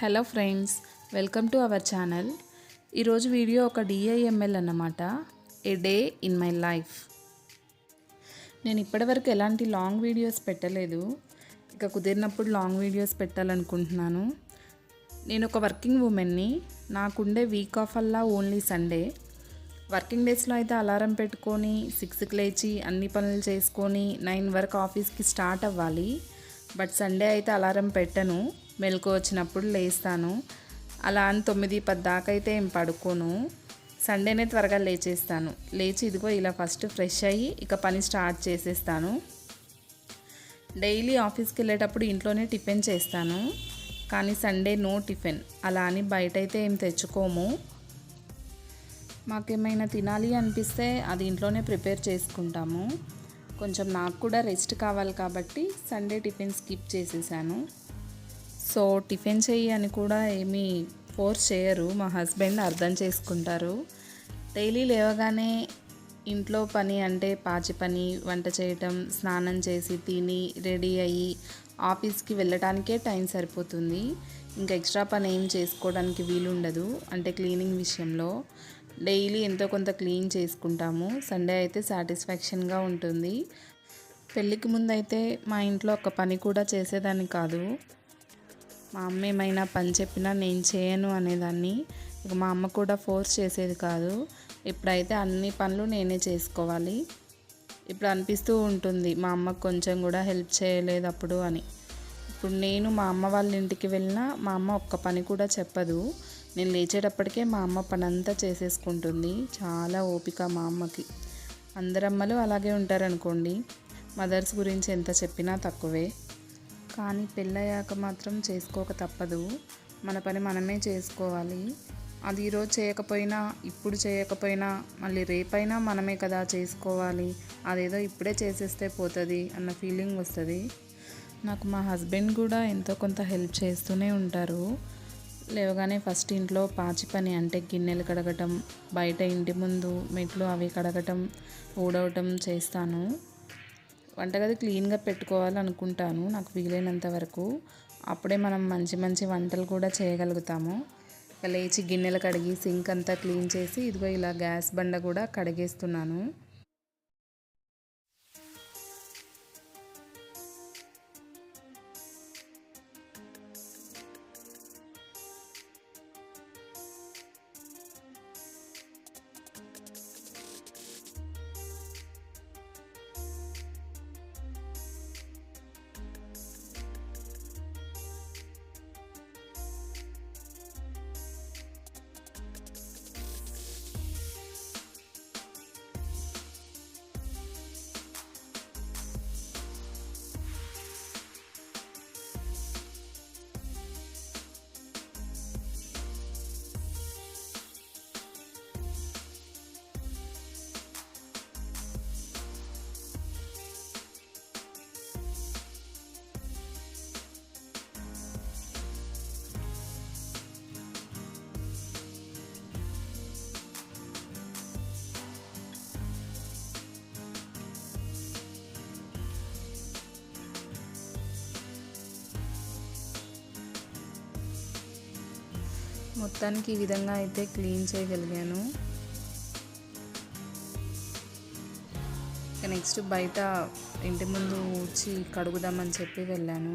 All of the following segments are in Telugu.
Hello friends welcome to our channel. ఈరోజు వీడియో ఒక డిఐఎంఎల్ అన్నమాట. A day in my life నేను ఇప్పటివరకు ఎలాంటి లాంగ్ వీడియోస్ పెట్టలేదు. ఇక కుదిరినప్పుడు లాంగ్ వీడియోస్ పెట్టాలనుకుంటున్నాను. నేను ఒక వర్కింగ్ ఉమెన్ని నాకుండే వీక్ ఆఫ్ అల్లా ఓన్లీ సండే వర్కింగ్ డేస్లో అయితే అలారం పెట్టుకొని సిక్స్కి లేచి అన్ని పనులు చేసుకొని నైన్ వరకు ఆఫీస్కి స్టార్ట్ అవ్వాలి. బట్ సండే అయితే అలారం పెట్టను. మెలకు వచ్చినప్పుడు లేస్తాను. అలా అని తొమ్మిది పది దాకా అయితే ఏం పడుకోను. సండేనే త్వరగా లేచేస్తాను. లేచి ఇదిగో ఇలా ఫస్ట్ ఫ్రెష్ అయ్యి ఇక పని స్టార్ట్ చేసేస్తాను. డైలీ ఆఫీస్కి వెళ్ళేటప్పుడు ఇంట్లోనే టిఫిన్ చేస్తాను. కానీ సండే నో టిఫిన్. అలా అని బయట అయితే ఏం తెచ్చుకోము. మాకేమైనా తినాలి అనిపిస్తే అది ఇంట్లోనే ప్రిపేర్ చేసుకుంటాము. కొంచెం నాకు కూడా రెస్ట్ కావాలి కాబట్టి సండే టిఫిన్ స్కిప్ చేసేసాను. సో టిఫిన్ చెయ్యి అని కూడా ఏమీ ఫోర్స్ చేయరు. మా హస్బెండ్ అర్థం చేసుకుంటారు. డైలీ లేవగానే ఇంట్లో పని అంటే పాచి పని వంట చేయటం స్నానం చేసి తిని రెడీ అయ్యి ఆఫీస్కి వెళ్ళటానికే టైం సరిపోతుంది. ఇంకా ఎక్స్ట్రా పని ఏం చేసుకోవడానికి వీలుండదు. అంటే క్లీనింగ్ విషయంలో డైలీ ఎంతో కొంత క్లీన్ చేసుకుంటాము. సండే అయితే సాటిస్ఫాక్షన్గా ఉంటుంది. పెళ్ళికి ముందు అయితే మా ఇంట్లో ఒక పని కూడా చేసేదాన్ని కాదు. మా అమ్మ ఏమైనా పని చెప్పినా నేను చేయను అనేదాన్ని. ఇక మా అమ్మ కూడా ఫోర్స్ చేసేది కాదు. ఇప్పుడైతే అన్ని పనులు నేనే చేసుకోవాలి. ఇప్పుడు అనిపిస్తూ ఉంటుంది మా అమ్మకు కొంచెం కూడా హెల్ప్ చేయలేదు అప్పుడు అని. ఇప్పుడు నేను మా అమ్మ వాళ్ళ ఇంటికి వెళ్ళినా మా అమ్మ ఒక్క పని కూడా చెప్పదు. నేను లేచేటప్పటికే మా అమ్మ పని అంతా చేసేసుకుంటుంది. చాలా ఓపిక మా అమ్మకి. అందరమ్మలు అలాగే ఉంటారనుకోండి. మదర్స్ గురించి ఎంత చెప్పినా తక్కువే. కానీ పెళ్ళయ్యాక మాత్రం చేసుకోక తప్పదు. మన పని మనమే చేసుకోవాలి. అది ఈరోజు చేయకపోయినా ఇప్పుడు చేయకపోయినా మళ్ళీ రేపైనా మనమే కదా చేసుకోవాలి. అదేదో ఇప్పుడే చేసేస్తే పోతుంది అన్న ఫీలింగ్ వస్తుంది. నాకు మా హస్బెండ్ కూడా ఎంతో కొంత హెల్ప్ చేస్తూనే ఉంటారు. లేవగానే ఫస్ట్ ఇంట్లో పాచి పని అంటే గిన్నెలు కడగటం బయట ఇంటి ముందు మెట్లు అవి కడగటం ఊడవటం చేస్తాను. వంటగది క్లీన్గా పెట్టుకోవాలనుకుంటాను నాకు వీలైనంత వరకు. అప్పుడే మనం మంచి మంచి వంటలు కూడా చేయగలుగుతాము. లేచి గిన్నెలు కడిగి సింక్ అంతా క్లీన్ చేసి ఇదిగో ఇలా గ్యాస్ బండ కూడా కడిగేస్తున్నాను. మొత్తానికి ఈ విధంగా అయితే క్లీన్ చేయగలిగాను. నెక్స్ట్ బయట ఇంటి ముందు ఊడ్చి కడుగుదామని చెప్పి వెళ్ళాను.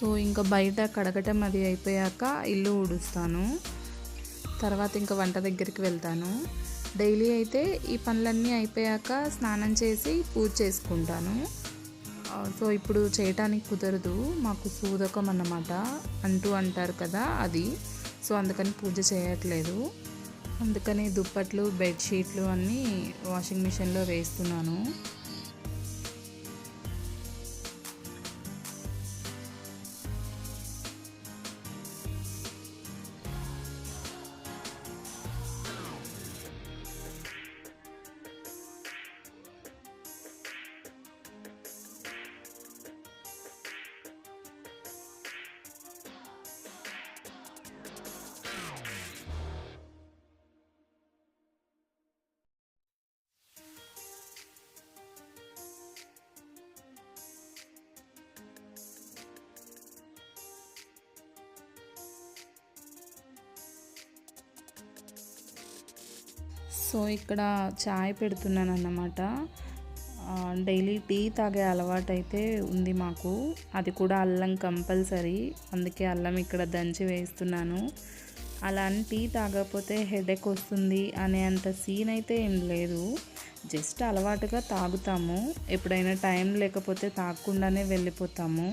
సో ఇంకా బయట కడగటం అది అయిపోయాక ఇల్లు ఊడుస్తాను. తర్వాత ఇంకా వంట దగ్గరికి వెళ్తాను. డైలీ అయితే ఈ పనులన్నీ అయిపోయాక స్నానం చేసి పూజ చేసుకుంటాను. సో ఇప్పుడు చేయటానికి కుదరదు. మాకు సూదకం అన్నమాట. అంటూ అంటారు కదా అది. సో అందుకని పూజ చేయట్లేదు. అందుకని దుప్పట్లు బెడ్షీట్లు అన్నీ వాషింగ్ మిషన్లో వేస్తున్నాను. సో ఇక్కడ చాయ్ పెడుతున్నాను అన్నమాట డైలీ టీ తాగే అలవాటు అయితే ఉంది మాకు. అది కూడా అల్లం కంపల్సరీ. అందుకే అల్లం ఇక్కడ దంచి వేస్తున్నాను. అలా అని టీ తాగకపోతే హెడేక్ వస్తుంది అనే అంత సీన్ అయితే ఏం లేదు. జస్ట్ అలవాటుగా తాగుతాము. ఎప్పుడైనా టైం లేకపోతే తాగకుండానే వెళ్ళిపోతాము.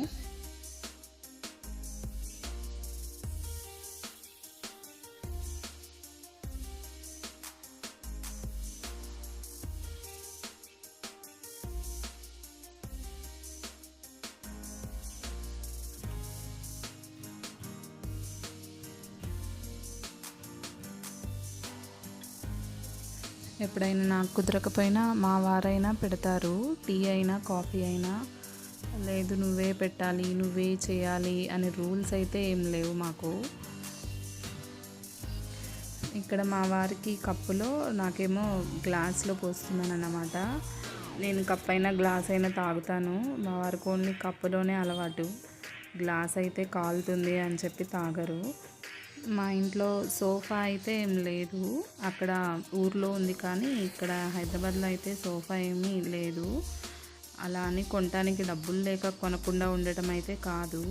ఎప్పుడైనా నాకు కుదరకపోయినా మా వారైనా పెడతారు. టీ అయినా కాఫీ అయినా. లేదు నువ్వే పెట్టాలి నువ్వే చేయాలి అనే రూల్స్ అయితే ఏం లేవు మాకు. ఇక్కడ మా వారికి కప్పులో నాకేమో గ్లాస్లో పోస్తున్నాను అన్నమాట నేను కప్ అయినా గ్లాస్ అయినా తాగుతాను. మా వారికి ఓన్లీ కప్పులోనే అలవాటు. గ్లాస్ అయితే కాలుతుంది అని చెప్పి తాగరు. మా ఇంట్లో సోఫా అయితే ఏం లేదు. అక్కడ ఊర్లో ఉంది కానీ ఇక్కడ హైదరాబాద్లో అయితే సోఫా ఏమీ లేదు. అలా అని కొనడానికి డబ్బులు లేక కొనకుండా ఉండటం అయితే కాదు.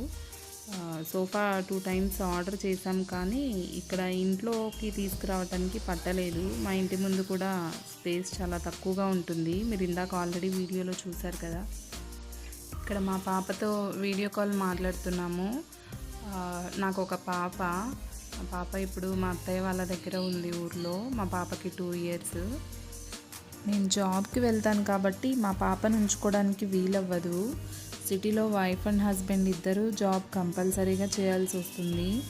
సోఫా టూ టైమ్స్ ఆర్డర్ చేశాం కానీ ఇక్కడ ఇంట్లోకి తీసుకురావడానికి పట్టలేదు. మా ఇంటి ముందు కూడా స్పేస్ చాలా తక్కువగా ఉంటుంది. మీరు ఇందాక ఆల్రెడీ వీడియోలో చూశారు కదా. ఇక్కడ మా పాపతో వీడియో కాల్ మాట్లాడుతున్నాము. నాకు ఒక పాప పాప ఇప్పుడు మా అత్తయ్య వాళ్ళ దగ్గర ఉంది ఊర్లో. మా పాపకి టూ ఇయర్స్ నేను జాబ్కి వెళ్తాను కాబట్టి మా పాపను ఉంచుకోవడానికి వీలవ్వదు. సిటీలో వైఫ్ అండ్ హస్బెండ్ ఇద్దరు జాబ్ కంపల్సరీగా చేయాల్సి వస్తుంది.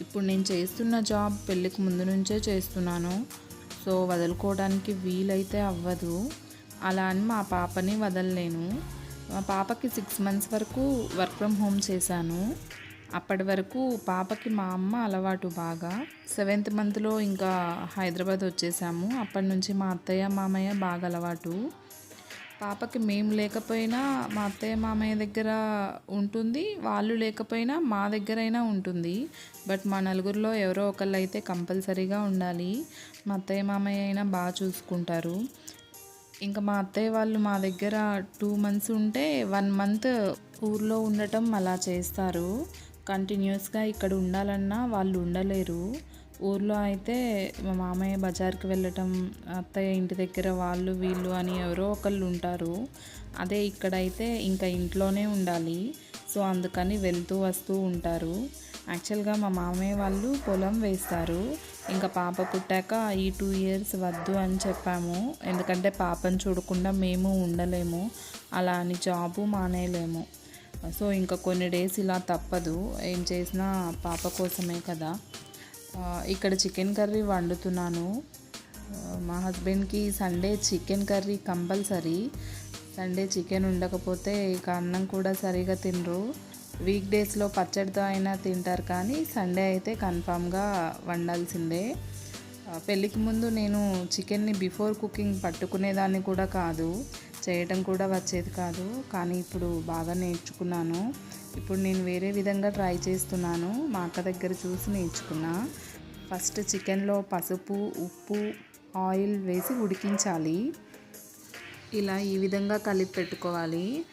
ఇప్పుడు నేను చేస్తున్న జాబ్ పెళ్ళికి ముందు నుంచే చేస్తున్నాను. సో వదులుకోవడానికి వీలైతే అవ్వదు. అలా అని మా పాపని వదలలేను. మా పాపకి సిక్స్ మంత్స్ వరకు వర్క్ ఫ్రమ్ హోమ్ చేశాను. అప్పటి వరకు పాపకి మా అమ్మ అలవాటు బాగా. సెవెంత్ మంత్లో ఇంకా హైదరాబాద్ వచ్చేసాము. అప్పటి నుంచి మా అత్తయ్య మామయ్య బాగా అలవాటు. పాపకి మేము లేకపోయినా మా అత్తయ్య మామయ్య దగ్గర ఉంటుంది. వాళ్ళు లేకపోయినా మా దగ్గరైనా ఉంటుంది. బట్ మా నలుగురిలో ఎవరో ఒకళ్ళు అయితే కంపల్సరీగా ఉండాలి. మా అత్తయ్య మామయ్య అయినా బాగా చూసుకుంటారు. ఇంకా మా అత్తయ్య వాళ్ళు మా దగ్గర టూ మంత్స్ ఉంటే వన్ మంత్ ఊర్లో ఉండటం అలా చేస్తారు. కంటిన్యూస్గా ఇక్కడ ఉండాలన్నా వాళ్ళు ఉండలేరు. ఊర్లో అయితే మా మామయ్య బజార్కి వెళ్ళటం అత్తయ్య ఇంటి దగ్గర వాళ్ళు వీళ్ళు అని ఎవరో ఒకళ్ళు ఉంటారు. అదే ఇక్కడైతే ఇంకా ఇంట్లోనే ఉండాలి. సో అందుకని వెళ్తూ వస్తూ ఉంటారు. యాక్చువల్గా మా మామయ్య వాళ్ళు పొలం వేస్తారు. ఇంకా పాప పుట్టాక ఈ టూ ఇయర్స్ వద్దు అని చెప్పాము. ఎందుకంటే పాపను చూడకుండా మేము ఉండలేము. అలా అని జాబు మానేయలేము. సో ఇంకా కొన్ని డేస్ ఇలా తప్పదు. ఏం చేసినా పాప కోసమే కదా. ఇక్కడ చికెన్ కర్రీ వండుతున్నాను. మా హస్బెండ్కి Sunday chicken curry compulsory. Sunday chicken ఉండకపోతే ఇక అన్నం కూడా సరిగా తినరు. వీక్ డేస్లో పచ్చడితో అయినా తింటారు కానీ సండే అయితే కన్ఫామ్గా వండాల్సిందే. పెళ్ళికి ముందు నేను చికెన్ని బిఫోర్ కుకింగ్ పట్టుకునేదాన్ని కూడా కాదు. చేయటం కూడా వచ్చేది కాదు. కానీ ఇప్పుడు బాగా నేర్చుకున్నాను. ఇప్పుడు నేను వేరే విధంగా ట్రై చేస్తున్నాను. మా అక్క దగ్గర చూసి నేర్చుకున్నా. ఫస్ట్ చికెన్లో పసుపు ఉప్పు ఆయిల్ వేసి ఉడికించాలి. ఇలా ఈ విధంగా కలిపి పెట్టుకోవాలి.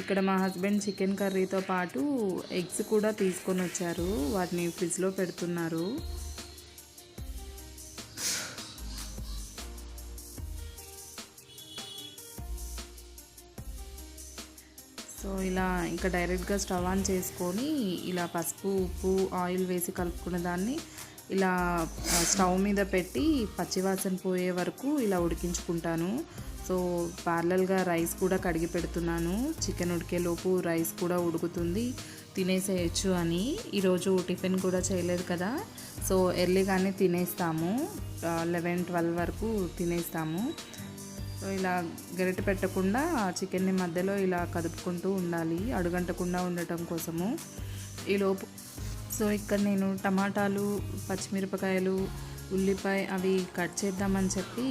ఇక్కడ మా హస్బెండ్ చికెన్ కర్రీతో పాటు ఎగ్స్ కూడా తీసుకొని వచ్చారు. వాటిని ఫ్రిడ్జ్లో పెడుతున్నారు. ఇలా ఇంకా డైరెక్ట్గా స్టవ్ ఆన్ చేసుకొని ఇలా పసుపు ఉప్పు ఆయిల్ వేసి కలుపుకున్న దాన్ని ఇలా స్టవ్ మీద పెట్టి పచ్చివాసన పోయే వరకు ఇలా ఉడికించుకుంటాను. సో పార్లల్గా రైస్ కూడా కడిగి పెడుతున్నాను. చికెన్ ఉడికేలోపు రైస్ కూడా ఉడుకుతుంది. తినేసేయచ్చు అని. ఈరోజు టిఫిన్ కూడా చేయలేదు కదా. సో ఎర్లీగానే తినేస్తాము. లెవెన్ ట్వెల్వ్ వరకు తినేస్తాము. సో ఇలా గరిట పెట్టకుండా చికెన్ని మధ్యలో ఇలా కదుపుకుంటూ ఉండాలి అడుగంటకుండా ఉండటం కోసము. ఈలోపు సో ఇక్కడ నేను టమాటాలు పచ్చిమిరపకాయలు ఉల్లిపాయ అవి కట్ చేద్దామని చెప్పి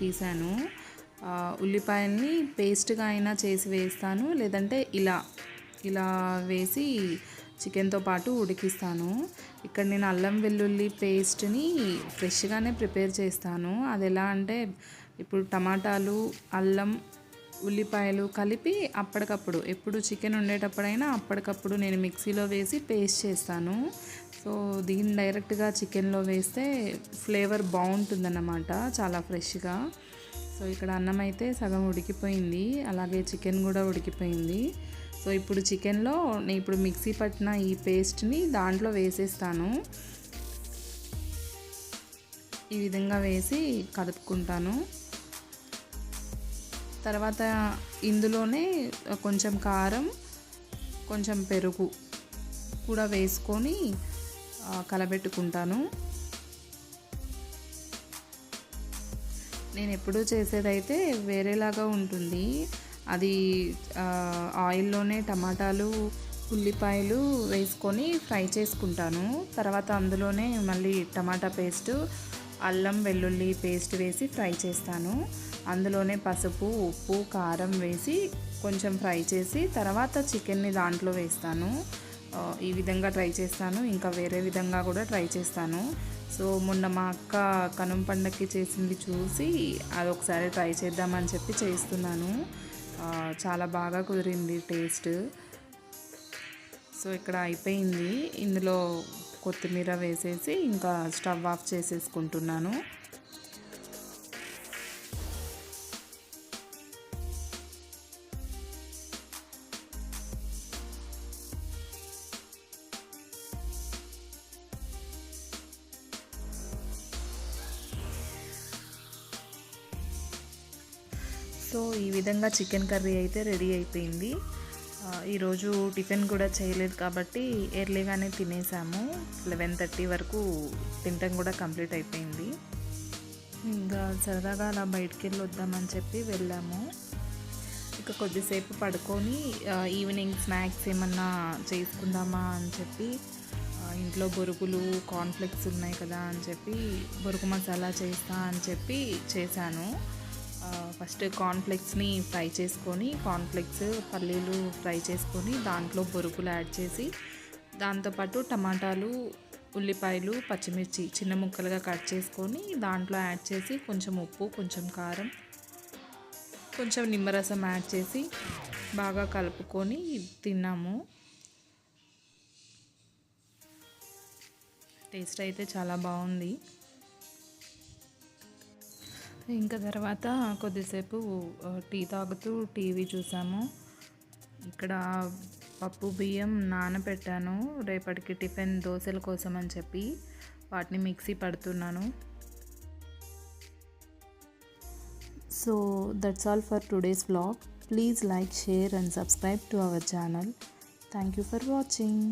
తీశాను ఉల్లిపాయల్ని పేస్ట్గా అయినా చేసి వేస్తాను లేదంటే ఇలా ఇలా వేసి చికెన్తో పాటు ఉడికిస్తాను. ఇక్కడ నేను అల్లం వెల్లుల్లి పేస్ట్ని ఫ్రెష్గానే ప్రిపేర్ చేస్తాను. అది ఎలా అంటే ఇప్పుడు టమాటాలు అల్లం ఉల్లిపాయలు కలిపి అప్పటికప్పుడు ఎప్పుడు చికెన్ ఉండేటప్పుడైనా అప్పటికప్పుడు నేను మిక్సీలో వేసి పేస్ట్ చేస్తాను. సో దీన్ని డైరెక్ట్గా చికెన్లో వేస్తే ఫ్లేవర్ బాగుంటుందన్నమాట చాలా ఫ్రెష్గా. సో ఇక్కడ అన్నం అయితే సగం ఉడికిపోయింది అలాగే చికెన్ కూడా ఉడికిపోయింది. సో ఇప్పుడు చికెన్లో నేను ఇప్పుడు మిక్సీ పట్టిన ఈ పేస్ట్ని దాంట్లో వేసేస్తాను. ఈ విధంగా వేసి కలుపుకుంటాను. తర్వాత ఇందులోనే కొంచెం కారం కొంచెం పెరుగు కూడా వేసుకొని కలబెట్టుకుంటాను. నేను ఎప్పుడూ చేసేదైతే వేరేలాగా ఉంటుంది. అది ఆయిల్లోనే టమాటాలు ఉల్లిపాయలు వేసుకొని ఫ్రై చేసుకుంటాను. తర్వాత అందులోనే మళ్ళీ టమాటా పేస్ట్ అల్లం వెల్లుల్లి పేస్ట్ వేసి ఫ్రై చేస్తాను. అందులోనే పసుపు ఉప్పు కారం వేసి కొంచెం ఫ్రై చేసి తర్వాత చికెన్ని దాంట్లో వేస్తాను. ఈ విధంగా ట్రై చేస్తాను. ఇంకా వేరే విధంగా కూడా ట్రై చేస్తాను. సో మొన్న మా అక్క కనుమ పండగకి చేసింది చూసి అది ఒకసారి ట్రై చేద్దామని చెప్పి చేస్తున్నాను. చాలా బాగా కుదిరింది టేస్ట్. సో ఇక్కడ అయిపోయింది. ఇందులో కొత్తిమీర వేసేసి ఇంకా స్టవ్ ఆఫ్ చేసేసుకుంటున్నాను. విధంగా చికెన్ కర్రీ అయితే రెడీ అయిపోయింది. ఈరోజు టిఫిన్ కూడా చేయలేదు కాబట్టి ఎర్లీగానే తినేసాము. లెవెన్ థర్టీ వరకు తినటం కూడా కంప్లీట్ అయిపోయింది. ఇంకా సరదాగా అలా బయటికి వెళ్ళి వద్దామని చెప్పి వెళ్ళాము. ఇక కొద్దిసేపు పడుకొని ఈవినింగ్ స్నాక్స్ ఏమన్నా చేసుకుందామా అని చెప్పి ఇంట్లో బొరుగులు కాన్ఫ్లెక్స్ ఉన్నాయి కదా అని చెప్పి బొరుగు మసాలా చేస్తా అని చెప్పి చేశాను. ఫస్ట్ కార్న్ఫ్లెక్స్ని ఫ్రై చేసుకొని కార్న్ఫ్లెక్స్ పల్లీలు ఫ్రై చేసుకొని దాంట్లో బొరుగులు యాడ్ చేసి దాంతోపాటు టమాటాలు ఉల్లిపాయలు పచ్చిమిర్చి చిన్న ముక్కలుగా కట్ చేసుకొని దాంట్లో యాడ్ చేసి కొంచెం ఉప్పు కొంచెం కారం కొంచెం నిమ్మరసం యాడ్ చేసి బాగా కలుపుకొని తిన్నాము. టేస్ట్ అయితే చాలా బాగుంది. ఇంకా తర్వాత కొద్దిసేపు టీ తాగుతూ టీవీ చూసాము. ఇక్కడ పప్పు బియ్యం నానబెట్టాను రేపటికి టిఫిన్ దోశల కోసం అని చెప్పి వాటిని మిక్సీ పడుతున్నాను. So that's all for today's vlog please like share and subscribe to our channel thank you for watching